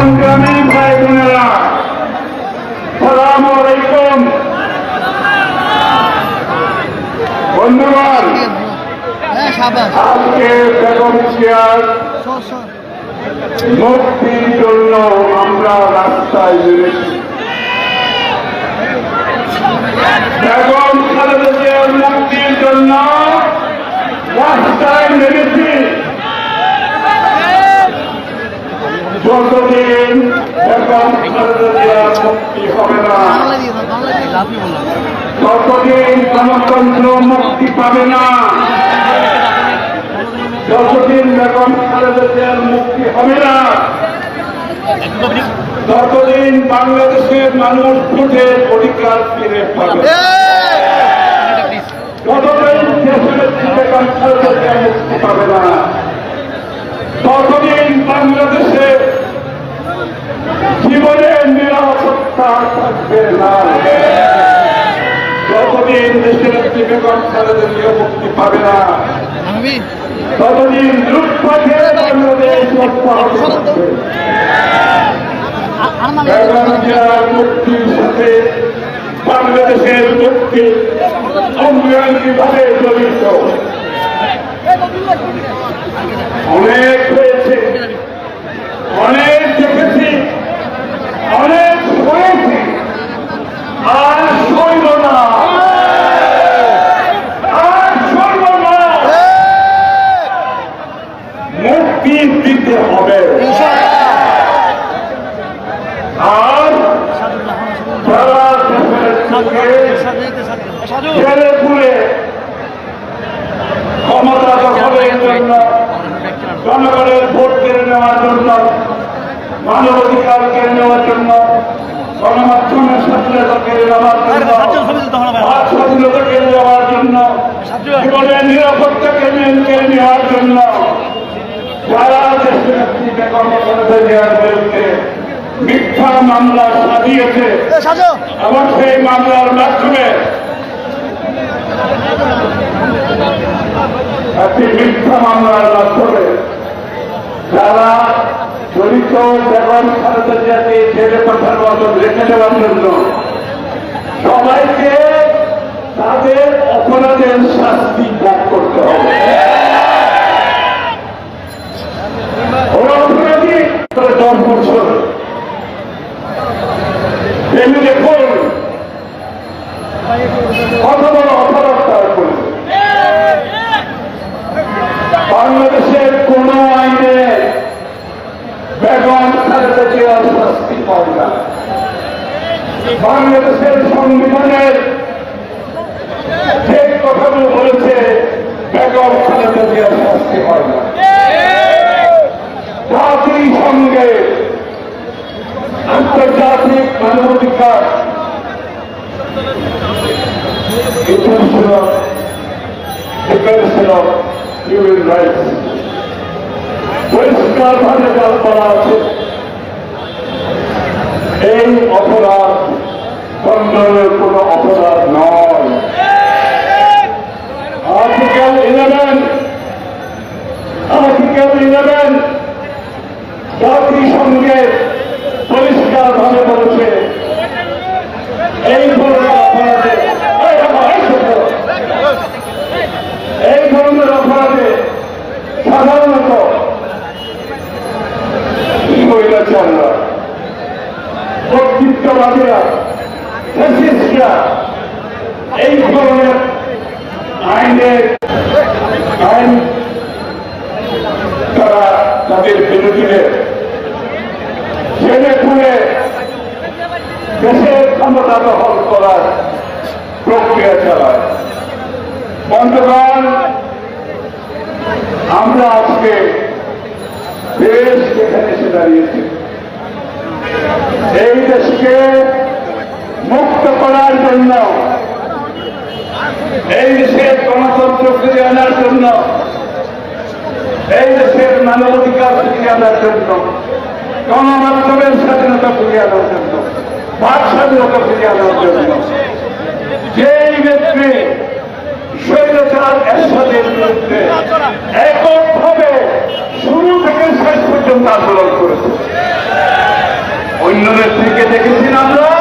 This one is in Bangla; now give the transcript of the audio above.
সংগ্রামী ভাই বোনেরা সালাম আলাইকুম। বন্ধুগণ আজকে বেগম সর মুক্তির জন্য আমরা রাস্তায় নেমেছি বেগম খালেদা জিয়ার মুক্তির জন্য রাস্তায় নেমেছি যতদিন খালেদা মুক্তি হবে না। ততদিন গণতন্ত্র মুক্তি পাবে না। যতদিন বেগম খালেদা মুক্তি হবে না। ততদিন বাংলাদেশের মানুষ ভোটের অধিকার ফিরে পাবে। যতদিন দেশের মুক্তি পাবে না। ততদিন বাংলাদেশে জীবনের নিরাপত্তা থাকবে না যতদিন দেশের খালেদা জিয়া মুক্তি পাবে না ততদিন লুটপাটে বাংলাদেশ অব্যাহত থাকবে মানে মুক্তির সাথে বাংলাদেশের মুক্তি অঙ্গাঙ্গিভাবে জড়িত অনেক হয়েছে অনেক দেখেছি অনেক হয়েছে আর সইল না আর সইল না মুক্তি দিতে হবে আর যারা ছেলে পুলে ক্ষমতা দখলের জন্য জনগণের ভোট কেড়ে নেওয়ার জন্য মানবাধিকার কেড়ে নেওয়ার জন্য গণমাধ্যমের স্বাধীনতা কেড়ে নেওয়ার জন্য বাক স্বাধীনতা কেড়ে নেওয়ার জন্য জীবনের নিরাপত্তা কেড়ে কেড়ে নেওয়ার জন্য যারা দেশের বেগম বিরুদ্ধে মিথ্যা মামলা সাজিয়েছে এবং সেই মামলার মাধ্যমে একটি মিথ্যা মামলার মাধ্যমে যারা জড়িত বেগম খালেদা জিয়াকে ছেড়ে পাঠার রেখে দেওয়ার জন্য সবাইকে তাদের অপরাধের শাস্তি ভোগ করতে হবে ওরা অপরাধী করে দশ বছর ভেবে দেখুন কত বড় অপরাধ বাংলাদেশের কোন আইনে বেগম খালেদা জিয়ার শাস্তি বাংলাদেশের সংবিধানের যে কথাগুলো বলেছে বেগম খালেদা জিয়ার শাস্তি হয় না জাতির সঙ্গে আন্তর্জাতিক মানবাধিকার international declaration of human rights. পরিষ্কার ভাবে করা আছে, এই অপরাধ কোন অপরাধ এই ধরনের আইনের আইন তারা তাদের বিরোধীদের ছেলে খুলে দেশের ক্ষমতা দখল করার প্রক্রিয়া চালায়। বন্ধুগণ, আমরা আজকে দেশ যেখানে এসে দাঁড়িয়েছি, এই দেশকে মুক্ত জন্য। এই দেশের গণতন্ত্র ফিরে আনার জন্য, এই দেশের মানবাধিকার ফিরিয়ে আনার জন্য, গণমাধ্যমের স্বাধীনতা ফিরিয়ে আনার জন্য বাক স্বাধীনতা ফিরিয়ে আনার জন্য, যেই ব্যক্তি স্বৈরাচার এরশাদের বিরুদ্ধে এককভাবে শুরু থেকে শেষ পর্যন্ত আন্দোলন করেছে। অন্যদের থেকে দেখেছি আমরা?